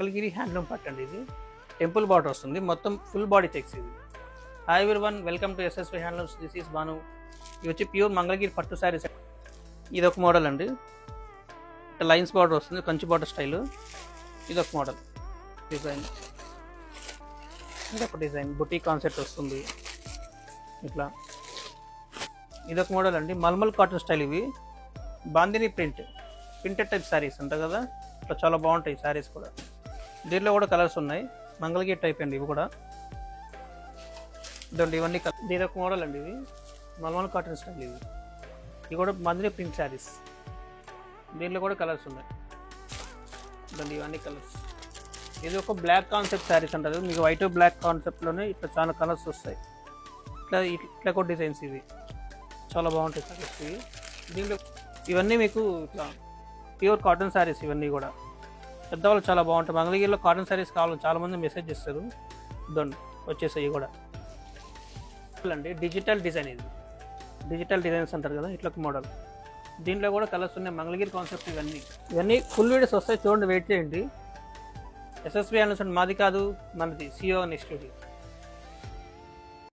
Mangalagiri handloom పట్టండి ఇది. Temple border వస్తుంది. మొత్తం ఫుల్ బాడీ చెక్స్ ఇది. Hi everyone welcome to SSV handlooms this is Banu ఇది వచ్చి ప్యూర్ మంగళగిరి పట్టు శారీస్ ఇది ఒక మోడల్ అండి. లైన్స్ బార్డర్ వస్తుంది. Kanchi border style. ఇది ఒక మోడల్. డిజైన్. ఇది డిజైన్. బుటీ కాన్సెప్ట్ వస్తుంది. ఇట్లా. ఇది ఒక మోడల్ అండి. మల్మల్ కాటన్ స్టైల్ ఇవి. Bandhani print. Printed type saris ఉంటాయి కదా. ఇట్లా చాలా బాగుంటాయి శారీస్ కూడా. దీంట్లో కూడా కలర్స్ ఉన్నాయి. మంగళగిరి టైప్ అండి ఇవి కూడా. ఇదండి ఇవన్నీ దీని ఒక మోడల్ అండి ఇవి. మల్మల్ కాటన్ స్టైల్ ఇవి. ఇవి కూడా మందిని పింక్ శారీస్. దీనిలో కూడా కలర్స్ ఉన్నాయి. ఇదండి ఇవన్నీ కలర్స్. ఇది ఒక బ్లాక్ కాన్సెప్ట్ శారీస్ అంటారు మీకు వైట్ బ్లాక్ కాన్సెప్ట్లోనే ఇట్లా చాలా కలర్స్ వస్తాయి. ఇట్లా ఇట్లా కూడా డిజైన్స్ ఇవి. చాలా బాగుంటాయి శారీస్ ఇవి. దీంట్లో ఇవన్నీ మీకు ఇట్లా ప్యూర్ కాటన్ శారీస్ ఇవన్నీ కూడా. పెద్దవాళ్ళు చాలా బాగుంటాయి మంగళగిరిలో కాటన్ శారీస్ కావాలని చాలా మంది మెసేజ్ చేస్తారు. దొండ్ వచ్చేసాయి కూడా. అండి డిజిటల్ డిజైన్ ఇది. డిజిటల్ డిజైన్స్ అంటారు కదా ఇట్లా మోడల్ దీంట్లో కూడా కలర్స్ ఉన్నాయి. మంగళగిరి కాన్సెప్ట్ ఇవన్నీ. ఇవన్నీ ఫుల్ వీడియోస్ వస్తాయి. చూడండి వెయిట్ చేయండి. ఎస్ఎస్బి అనేసి మాది కాదు మనది. CO next